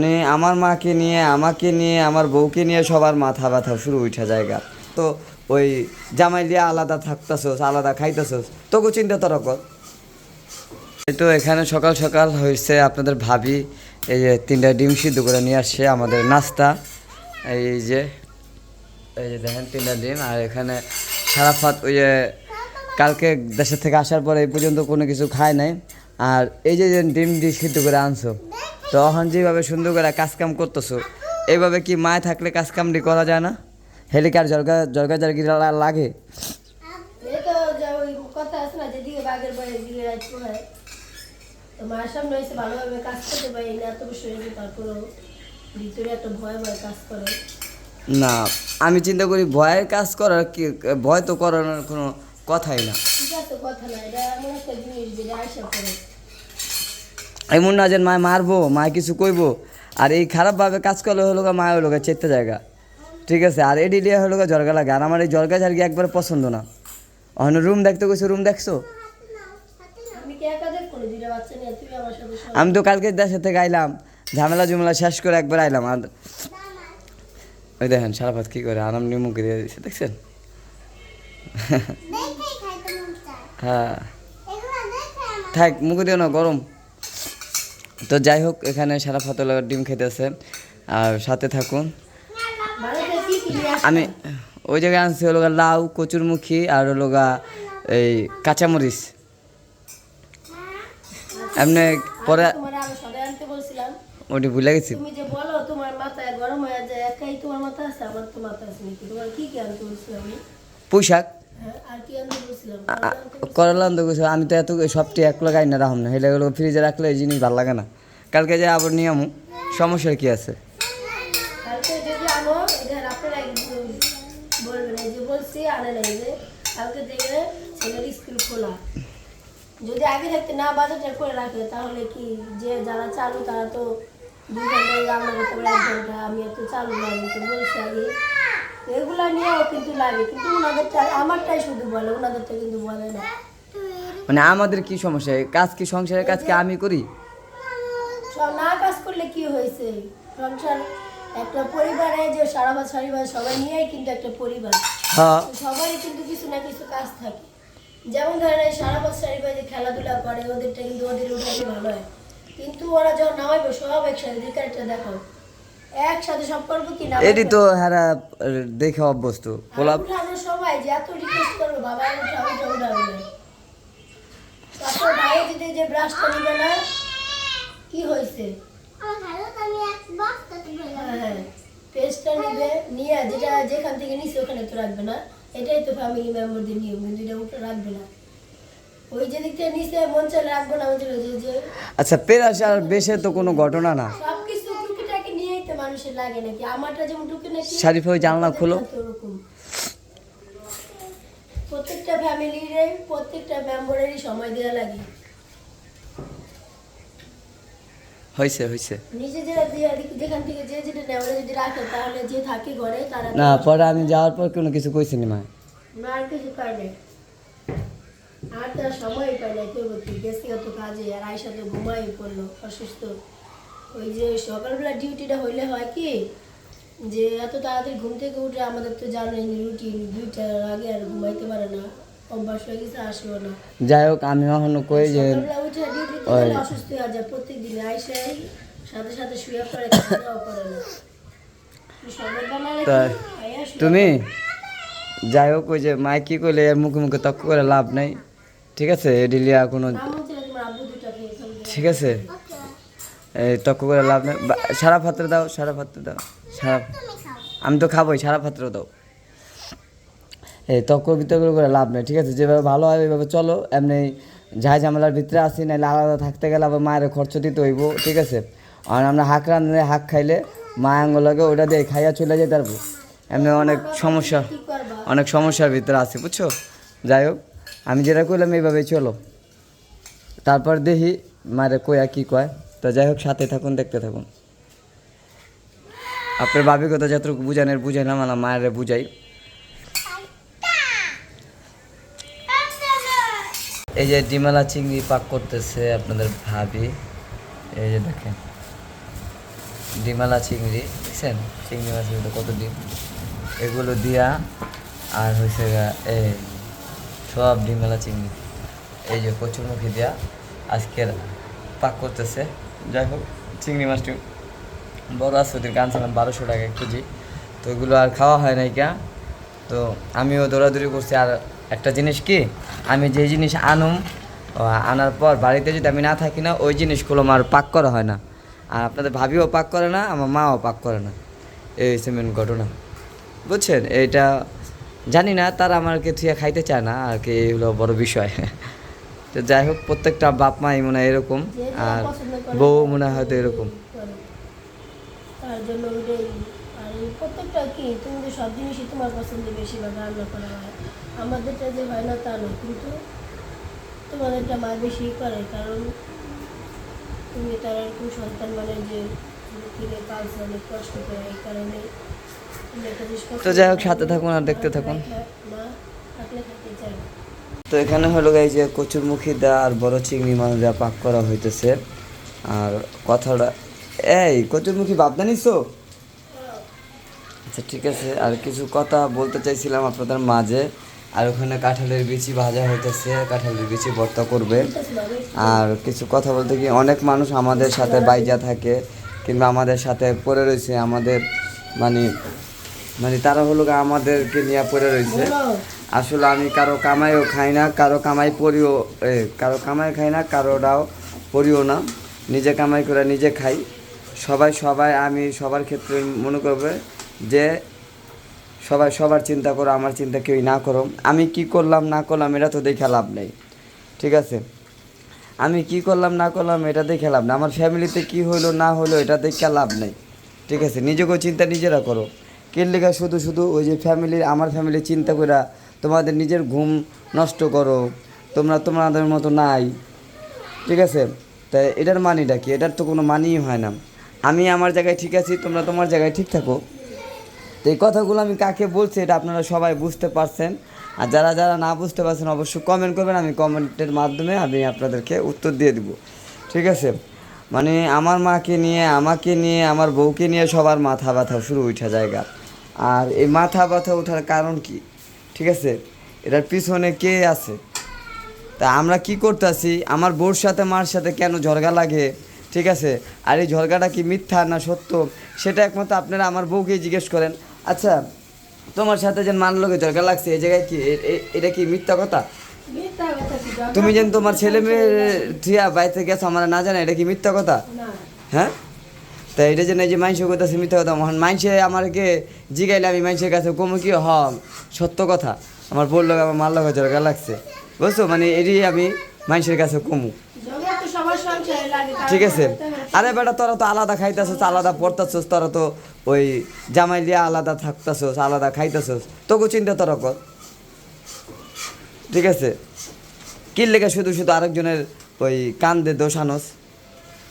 মানে আমার মাকে নিয়ে, আমাকে নিয়ে, আমার বউকে নিয়ে সবার মাথা ব্যথা শুরু উঠা জায়গা তো ওই জামাই দিয়ে আলাদা থাকতেছোস, আলাদা খাইতেছোস তোকে চিন্তা তোর কর। তো এখানে সকাল সকাল হয়েছে আপনাদের ভাবি, এই যে তিনটা ডিম সিদ্ধ করে নিয়ে আসছে আমাদের নাস্তা। এই যে এই যে দেখেন তিনটা ডিম, আর এখানে সারাফাত ওই যে কালকে দেশের থেকে আসার পরে এই পর্যন্ত কোনো কিছু খায় নাই। আর এই যে যে ডিম দিয়ে সিদ্ধ করে আনছো তখন যেভাবে সুন্দর করে কাজকাম করতেছো এইভাবে কি মায় থাকলে কাজ কামটি করা যায় না? হেলিকার জলগা জলগা জারগি লাগে? না আমি চিন্তা করি ভয়ের কাজ করার কি ভয় তো করানোর কোনো কথাই না। এমন না যে মায় মারবো মায় কিছু কইবো আর এই খারাপভাবে কাজ করলে হলো গা মায় হলো গা চেতে জায়গা। ঠিক আছে আর এডি লিয়ে হলো গা জর্গা লাগে আর আমার এই জর্গা ঝাড়গি একবার পছন্দ না। অন্য রুম দেখতে গেছো রুম দেখছ? আমি কি একা দেখব না বাচ্চা নিয়ে? তুই আমার সাথে সব আমি তো কালকে দেশের থেকে আইলাম ঝামেলা জুমেলা শেষ করে একবার আইলাম আর ওই দেখেন সারাপাত কি করে আরাম নিয়ে মুখে দিয়ে দিচ্ছে দেখছেন দেখেই খাইতে মন চায় হ্যাঁ। থাক মুখে দিও না গরম। তো যাই হোক এখানে সারা ফাতলা ডিম খেতেছে। আর সাথে থাকুন? আমি ওই জায়গায় আনছি হলো লাউ কচুরমুখী আর হলো এই কাঁচামরিচ। এমনি পরে ওটি ভুলে গেছি। তুমি যে বলো তোমার মাথায় গরম হয়ে যায় একাই তোমার মাথা আছে আমার তো মাথা আছে নাকি? তোমার কি কি আনতে বলছিলাম আমি? পুঁশাক করলা আনতে গেছে, আমি তো এত সবটি এক লাগাই না। রাখুন না গেলো ফ্রিজে রাখলে এই জিনিস ভালো লাগে না। কালকে যে আবার নিয়ে আমু, সমস্যার কি আছে? যদি আগে থাকতে না বাজারটা করে রাখে, তাহলে কি যে যারা চালু, তারা তো আমি এত চালু আমি তো বলছি আগে। এগুলা নিয়েও কিন্তু লাগে কিন্তু ওনাদেরটা আমারটাই শুধু বলে ওনাদেরটা কিন্তু বলে না। মানে আমাদের কি সমস্যা? কাজ কি সংসারের কাজ কি আমি করি? না কাজ করলে কি হয়েছে? সংসার একটা পরিবারে যে সারা সারিবার সবাই নিয়েই কিন্তু একটা পরিবার। হ্যাঁ। সবারই কিন্তু কিছু না কিছু কাজ থাকে। যেমন ধরেন এই সারা বছর যে খেলাধুলা করে ওদেরটা কিন্তু ওদের উঠাতে ভালো হয়। কিন্তু ওরা যখন নামাইবে সব একসাথে দিকারটা দেখো একসাথে সম্পর্ক কি না? এটি তো হারা দেখে অভ্যস্ত। পোলাপ উঠানো সবাই যে এত রিকোয়েস্ট করবে বাবা উঠা উঠা উঠাবে না। তারপর ভাই যদি যে ব্রাশটা নিবে না কি হয়েছে? তুলে হ্যাঁ পেস্টটা নিবে নিয়ে যেটা যেখান থেকে নিছে ওখানে তো রাখবে না। এটাই তো ফ্যামিলি মেম্বারদের নিয়ম কিন্তু এটা উঠে রাখবে না। ওই যে দিক থেকে নিচে মন চাইলে রাখব না যে যে আচ্ছা পেরাস আর বেশে তো কোনো ঘটনা না সব কিছু টুকিটাকি নিয়েই তো মানুষের লাগে নাকি? আমারটা যেমন টুকি নাকি শারিফা ওই জানলা খোলো। প্রত্যেকটা ফ্যামিলির প্রত্যেকটা মেম্বারেরই সময় দেওয়া লাগে। হয়েছে হয়েছে নিজে যে যে- যেখান থেকে যে যেটা নেওয়া যদি রাখে তাহলে যে থাকে ঘরে তারা না পরে আমি যাওয়ার পর কোনো কিছু কইছি নি মা। আর কিছু নাই। আর তার সময় পায় নাই গেছে অত কাজে আর আয়সা তো ঘুমাই পড়ল অসুস্থ। ওই যে সকালবেলা ডিউটিটা হইলে হয় কি যে এত তাড়াতাড়ি ঘুম থেকে উঠে আমাদের তো জানেন রুটিন দুইটার আগে আর ঘুমাইতে পারে না অভ্যাস হয়ে গেছে আসেও না। যাই হোক আমি এখনও কই যে অসুস্থ হয়ে যায় প্রত্যেক দিন আইসাই সাথে সাথে শুয়ে পড়ে খাওয়া করে না। তুমি যাই হোক ওই যে মাই কি করলে এর মুখে মুখে তক্ক করে লাভ নাই ঠিক আছে? এডিলিয়া কোনো ঠিক আছে? তক্ক করে লাভ নেই। সারা পাত্র দাও, সারা পাত্র দাও, সারা আমি তো খাবোই, সারা পাত্র দাও। এই তক্ক বিতর্ক করে লাভ নেই, ঠিক আছে? যেভাবে ভালো হয়, ওইভাবে চলো। এমনি ঝাই ঝামেলার ভিতরে আসি নাহলে আলাদা থাকতে গেলে আবার মায়ের খরচ দিতে হইব, ঠিক আছে? আর আমরা হাঁক রাঁধলে হাঁক খাইলে মা আঙ্গুলকে ওটা দিয়ে খাইয়া চলে যেতে পারব। এমনি অনেক সমস্যা, অনেক সমস্যার ভিতরে আছে, বুঝছ? যাই হোক, আমি যেটা করলাম, এইভাবেই চলো। তারপর দেখি মায়ের কয়া, কি কয়। তো যাই হোক, সাথে থাকুন, দেখতে থাকুন। আপনার ভাবি কথা যতটুকু বুঝানোর না মায়ের বুঝাই। এই যে ডিমালা চিংড়ি পাক করতেছে আপনাদের ভাবি। এই যে দেখেন, ডিমালা চিংড়ি, দেখছেন? চিংড়ি মধ্যে কত ডিম? এগুলো দিয়া আর হয়েছে এই সব ডিমালা চিংড়ি। এই যে কচুরমুখী দিয়া আজকের পাক করতেছে। যাই হোক, চিংড়ি মাছটি বড় আছে ওদের গান ছিলাম বারোশো টাকা কেজি। তো এগুলো আর খাওয়া হয় নাই কা তো আমিও দৌড়াদৌড়ি করছি। আর একটা জিনিস কি, আমি যে জিনিস আনুম আনার পর বাড়িতে যদি আমি না থাকি না, ওই জিনিসগুলো আমার পাক করা হয় না। আর আপনাদের ভাবিও পাক করে না, আমার মাও পাক করে না। এই হচ্ছে মেন ঘটনা। বুঝছেন? এইটা জানি না, তারা আমাকে থুয়ে খাইতে চায় না, আর কি এগুলো বড় বিষয়। তো যাই হোক প্রত্যেকটা বাপ মাই মনে হয় এরকম আর বউ মনে হয় হয়তো এরকম তার জন্য আর প্রত্যেকটা কি তুমি তো সব জিনিসই তোমার পছন্দে বেশিরভাগ রান্না করা হয় আমাদেরটা যে হয় না তা নয় কিন্তু তোমাদেরটা মা বেশি করে কারণ তুমি তার এরকম সন্তান মানে যে কিনে পালছে অনেক কষ্ট করে এই কারণে তো যাই হোক, সাথে থাকুন আর দেখতে থাকুন। না থাকলে থাকতে চাই। তো এখানে হলো এই যে কচুরমুখী দা আর বড় চিংড়ি মাছ দেওয়া পাক করা হইতেছে। আর কথাটা, এই কচুরমুখী ভাবনা নিছো? আচ্ছা ঠিক আছে, আর কিছু কথা বলতে চাইছিলাম আপনাদের মাঝে। আর ওখানে কাঁঠালের বিচি ভাজা হইতেছে, কাঁঠালের বিচি ভর্তা করবে। আর কিছু কথা বলতে কি, অনেক মানুষ আমাদের সাথে বাইজা থাকে, কিংবা আমাদের সাথে পড়ে রয়েছে আমাদের মানে মানে তারা হলো আমাদেরকে নিয়ে পড়ে রয়েছে। আসলে আমি কারও কামাইও খাই না কারও কামাই পড়িও এ, কারও কামাই খাই না কারোরাও পড়িও না। নিজে কামাই করে নিজে খাই। সবাই সবাই আমি সবার ক্ষেত্রে মনে করবে যে সবাই সবার চিন্তা করো আমার চিন্তা কেউই না করো আমি কি করলাম না করলাম এটা তো দেখে লাভ নেই। ঠিক আছে? আমি কি করলাম না করলাম এটা দেখে লাভ না আমার ফ্যামিলিতে কি হলো না হলো এটা দেখে লাভ নেই। ঠিক আছে? নিজেকেও চিন্তা নিজেরা করো। কের লেখা শুধু শুধু ওই যে ফ্যামিলির আমার ফ্যামিলি চিন্তা করে তোমাদের নিজের ঘুম নষ্ট করো, তোমরা তোমাদের মতো নাই। ঠিক আছে? তাই এটার মানিটা কি? এটার তো কোনো মানিই হয় না। আমি আমার জায়গায় ঠিক আছি, তোমরা তোমার জায়গায় ঠিক থাকো। তো এই কথাগুলো আমি কাকে বলছি এটা আপনারা সবাই বুঝতে পারছেন। আর যারা যারা না বুঝতে পারছেন, অবশ্যই কমেন্ট করবেন, আমি কমেন্টের মাধ্যমে আমি আপনাদেরকে উত্তর দিয়ে দিব। ঠিক আছে? মানে আমার মাকে নিয়ে, আমাকে নিয়ে, আমার বউকে নিয়ে সবার মাথা ব্যথা শুরু উঠা জায়গা। আর এই মাথা ব্যথা ওঠার কারণ কি? ঠিক আছে? এটার পিছনে কে আছে? তা আমরা কি করতেছি? আমার বউর সাথে মার সাথে কেন ঝরগা লাগে? ঠিক আছে? আর এই ঝরগাটা কি মিথ্যা না সত্য? সেটা একমাত্র আপনারা আমার বউকেই জিজ্ঞেস করেন। আচ্ছা তোমার সাথে যে মান লোকে ঝরগা লাগছে এই জায়গায় কি? এটা কি মিথ্যা কথা? তুমি যেন তোমার ছেলে মেয়ে করতে- থিয়া বাড়িতে গেছো আমার না জানে এটা কি মিথ্যা কথা? হ্যাঁ? তা এটা জন্য যে মানুষের কথা মিথ্যা কথা মহান। মানুষে আমাকে জিগাইলে আমি মানুষের কাছে কমু কি হ সত্য কথা। আমার বলল আমার মার লোক ঝরগা লাগছে। বুঝছ? মানে এটি আমি মানুষের কাছে কমু। ঠিক আছে? আরে বেটা, তোরা তো আলাদা খাইতেছস, আলাদা পড়তেছস, তোরা তো ওই জামাই লিয়া আলাদা থাকতেছস, আলাদা খাইতেছস। তোকে চিন্তা তোরা কর। ঠিক আছে? কি লেগে শুধু শুধু আরেকজনের ওই কান্দে দোষানস।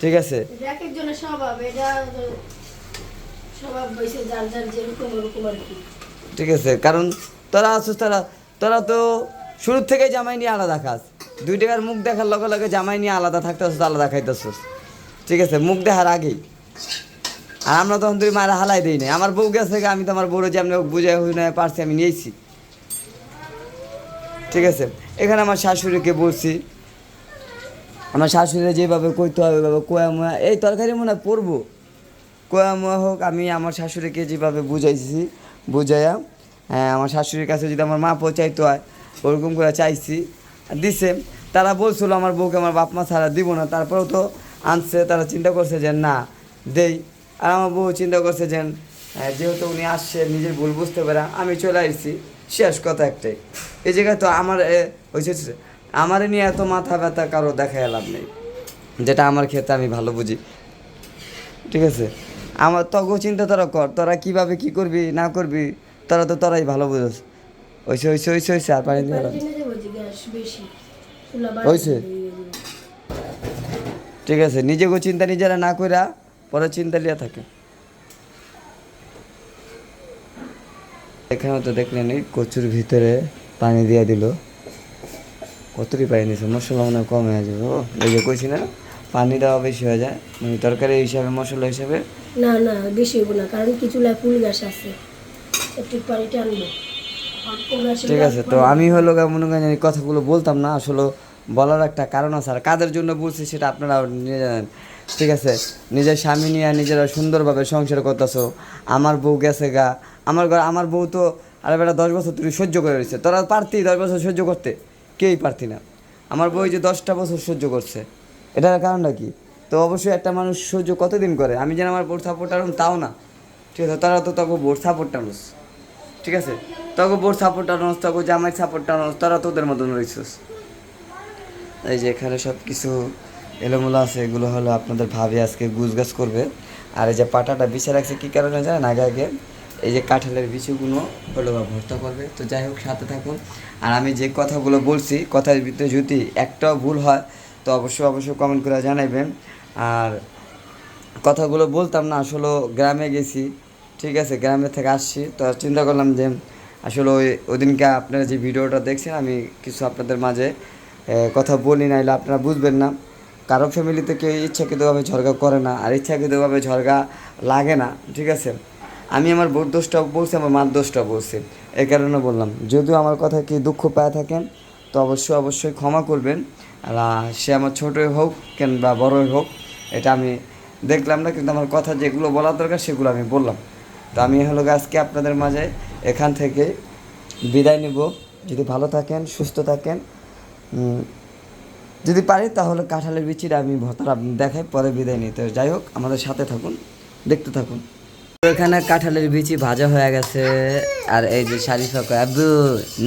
ঠিক আছে? ঠিক আছে কারণ তোরা আছিস তোরা তোরা তো শুরুর থেকে জামাই নিয়ে আলাদা খাস দুই টাকার মুখ দেখার লগে লগে জামাই নিয়ে আলাদা থাকতেছস আলাদা খাইতেছস। ঠিক আছে মুখ দেখার আগেই। আর আমরা তখন তুই মারা হালাই দিই নাই। আমার বউ গেছে আমি তো আমার বউরে যেমন বুঝাই হই না পারছি আমি নিয়েছি। ঠিক আছে এখানে আমার শাশুড়িকে বলছি আমার শাশুড়ি যেভাবে কইতে হবে ওইভাবে কোয়া মোয়া এই তরকারি মনে হয় পড়ব কোয়া মোয়া হোক আমি আমার শাশুড়িকে যেভাবে বুঝাইছি বুঝাইয়া হ্যাঁ আমার শাশুড়ির কাছে যদি আমার মা পৌঁছাইতে হয় ওরকম করে চাইছি দিছে। তারা বলছিল আমার বউকে আমার বাপ মা ছাড়া দিব না। তারপরেও তো আনছে তারা চিন্তা করছে যে না দেই। আর আমার বউ চিন্তা করছে যে হ্যাঁ, যেহেতু উনি আসছে নিজের ভুল বুঝতে পারে আমি চলে আসছি। শেষ কথা একটাই। এই জায়গায় তো আমার হয়েছে আমার নিয়ে এত মাথা ব্যথা কারও দেখা লাভ নেই। যেটা আমার ক্ষেত্রে আমি ভালো বুঝি। ঠিক আছে? আমার তগো চিন্তা তোরা কর, তোরা কীভাবে কী করবি, না করবি, তোরা তো তোরাই ভালো বুঝোস। ওইসে ওইসে ওইসে ওইসে আর পানি যাব। ঠিক আছে নিজেকেও চিন্তা নিজেরা না কইরা পরে চিন্তা লিয়া থাকে। এখানে তো দেখলেন কচুর ভিতরে পানি দিয়ে দিল। কতটি পানি দিয়েছে মশলা মনে হয় কমে আছে ও। এই যে কইছি না পানি দেওয়া বেশি হয়ে যায় মানে তরকারি হিসাবে মশলা হিসাবে? না না বেশি হইব না কারণ কিছু লাই ফুল গাছ আছে। একটু পানিটা আনব ঠিক আছে তো আমি হলো মনে করেন এই কথাগুলো বলতাম না আসলে বলার একটা কারণ আছে। আর কাদের জন্য বলছি সেটা আপনারা নিয়ে জানেন ঠিক আছে নিজের স্বামী নিয়ে নিজেরা সুন্দরভাবে সংসার করতেছো। আমার বউ গেছে গা আমার ঘর আমার বউ তো আরে বেটা দশ বছর তুই সহ্য করে রয়েছে। তোরা পারতি দশ বছর সহ্য করতে? কেউই পারতি না। আমার বউ এই যে দশটা বছর সহ্য করছে। এটার কারণটা কি? তো অবশ্যই একটা মানুষ সহ্য কতদিন করে? আমি যেন আমার বোর্ড সাপোর্ট আনুম তাও না। ঠিক আছে, তারা তো তখন বোর্ড সাপোর্ট আনুস ঠিক আছে? তখন বোর্ড সাপোর্ট আনোস তোকে জামাই সাপোর্ট আনোস তারা তোদের মতন রয়েছিস এই যে এখানে সব কিছু এলোমেলো আছে, এগুলো হলো আপনাদের ভাবে আজকে গুছগাছ করবে। আর এই যে পাটাটা বিছে রাখছে, কী কারণে জানেন? আগে আগে এই যে কাঁঠালের বিচুগুলো হলো বা ভর্তা করবে। তো যাই হোক, সাথে থাকুন। আর আমি যে কথাগুলো বলছি, কথার ভিতরে যদি একটাও ভুল হয়, তো অবশ্যই অবশ্যই কমেন্ট করে জানাবেন আর কথাগুলো বলতাম না, আসলে গ্রামে গেছি, ঠিক আছে, গ্রামে থেকে আসছি। তো চিন্তা করলাম যে, আসলে ওই, ওদিনকে আপনারা যে ভিডিওটা দেখছেন, আমি কিছু আপনাদের মাঝে কথা বলি, নাইলে আপনারা বুঝবেন না। কারও ফ্যামিলিতে কেউ ইচ্ছাকৃতভাবে ঝরগা করে না, আর ইচ্ছাকৃতভাবে ঝরগা লাগে না, ঠিক আছে? আমি আমার বোর দোষটাও বলছি, আমার মার দোষটাও বলছি। এই কারণে বললাম, যদিও আমার কথা কি দুঃখ পায় থাকেন, তো অবশ্যই অবশ্যই ক্ষমা করবেন। আর সে আমার ছোটোই হোক, কেন বা বড়ই হোক, এটা আমি দেখলাম না, কিন্তু আমার কথা যেগুলো বলা দরকার, সেগুলো আমি বললাম। তো আমি হলো আজকে আপনাদের মাঝে এখান থেকে বিদায় নেব। যদি ভালো থাকেন, সুস্থ থাকেন যদি পারি তাহলে কাঁঠালের বিচিটা আমি ভর্তাটা দেখাই, পরে বিদায় নিতে। যাই হোক, আমাদের সাথে থাকুন, দেখতে থাকুন। এখানে কাঁঠালের বিচি ভাজা হয়ে গেছে। আর এই যে শারিফা কয় আব্বু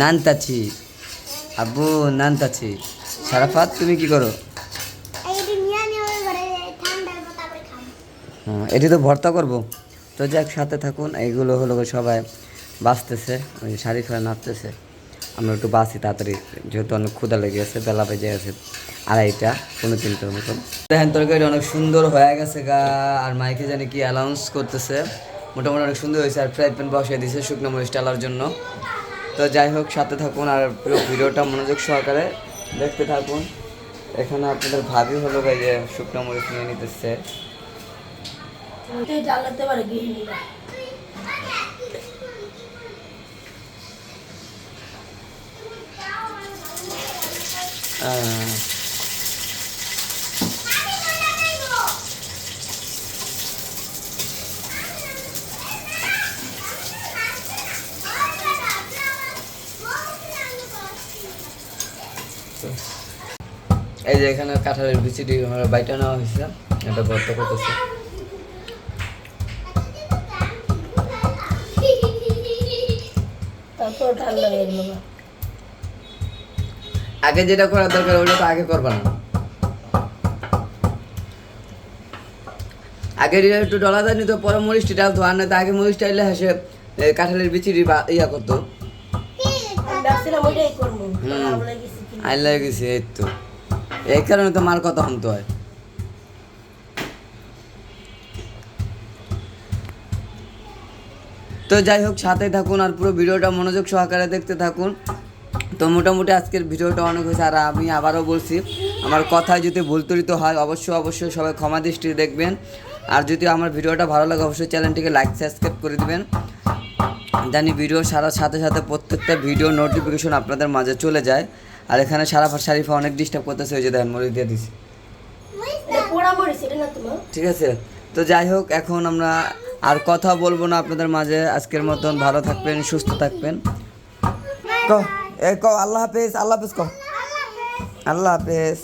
নান তাছি আব্বু নান তাছি সারাফাত তুমি কি করো? হ্যাঁ, এটি তো ভর্তা করব। তো যাক সাথে থাকুন এইগুলো হলো সবাই বাঁচতেছে ওই শাড়ি ফেরা নাচতেছে। আমরা একটু বাঁচি তাড়াতাড়ি যেহেতু অনেক ক্ষুদা লেগে গেছে বেলা বেজে গেছে আড়াইটা কোনো তিনটার মতন দেখেন তরকারি অনেক সুন্দর হয়ে গেছে গা আর মাইকে জানি কি অ্যালাউন্স করতেছে। মোটামুটি অনেক সুন্দর হয়েছে আর ফ্রাই প্যান বসিয়ে দিয়েছে শুকনো মরিচ টালার জন্য। তো যাই হোক সাথে থাকুন আর পুরো ভিডিওটা মনোযোগ সহকারে দেখতে থাকুন। এখানে আপনাদের ভাবি হলো গা যে শুকনো মরিচ নিয়ে নিতেছে। আহ, এই যে এখানে কাঁঠালের বিচিটি আমার বাইটা নেওয়া হয়েছে এটা ভর্তা করতেছে। আগে যেটা করার দরকার ওটা তো আগে করবা না। আগে একটু ডলা দেয়নি তো পরে মরিচটি ডালতো আর না তো আগে মরিচ ডাইলে হাসে কাঁঠালের বিচিটি বা ইয়া করতো। আমরা গেছি এই তো। এই কারণে তো মার কথা শুনতে হয়? তো যাই হোক সাথে থাকুন আর পুরো ভিডিওটা মনোযোগ সহকারে দেখতে থাকুন। তো মোটামুটি আজকের ভিডিওটা অনেক হয়েছে আর আমি আবারও বলছি আমার কথায় যদি ভুল ত্রুটি হয় অবশ্যই অবশ্যই সবাই ক্ষমা দৃষ্টি দেখবেন। আর যদি আমার ভিডিওটা ভালো লাগে অবশ্যই চ্যানেলটিকে লাইক সাবস্ক্রাইব করে দিবেন। জানি ভিডিও সারার সাথে সাথে প্রত্যেকটা ভিডিও নোটিফিকেশন আপনাদের মাঝে চলে যায়। আর এখানে সারাফা শারিফা অনেক ডিস্টার্ব করতেছে ওই যে দেখেন মরিচ দিয়ে দিছি। ঠিক আছে? তো যাই হোক এখন আমরা আর কথা বলব না আপনাদের মাঝে। আজকের মতন ভালো থাকবেন সুস্থ থাকবেন। ক এ ক আল্লাহ হাফেজ আল্লাহ হাফেজ ক আল্লাহ হাফেজ।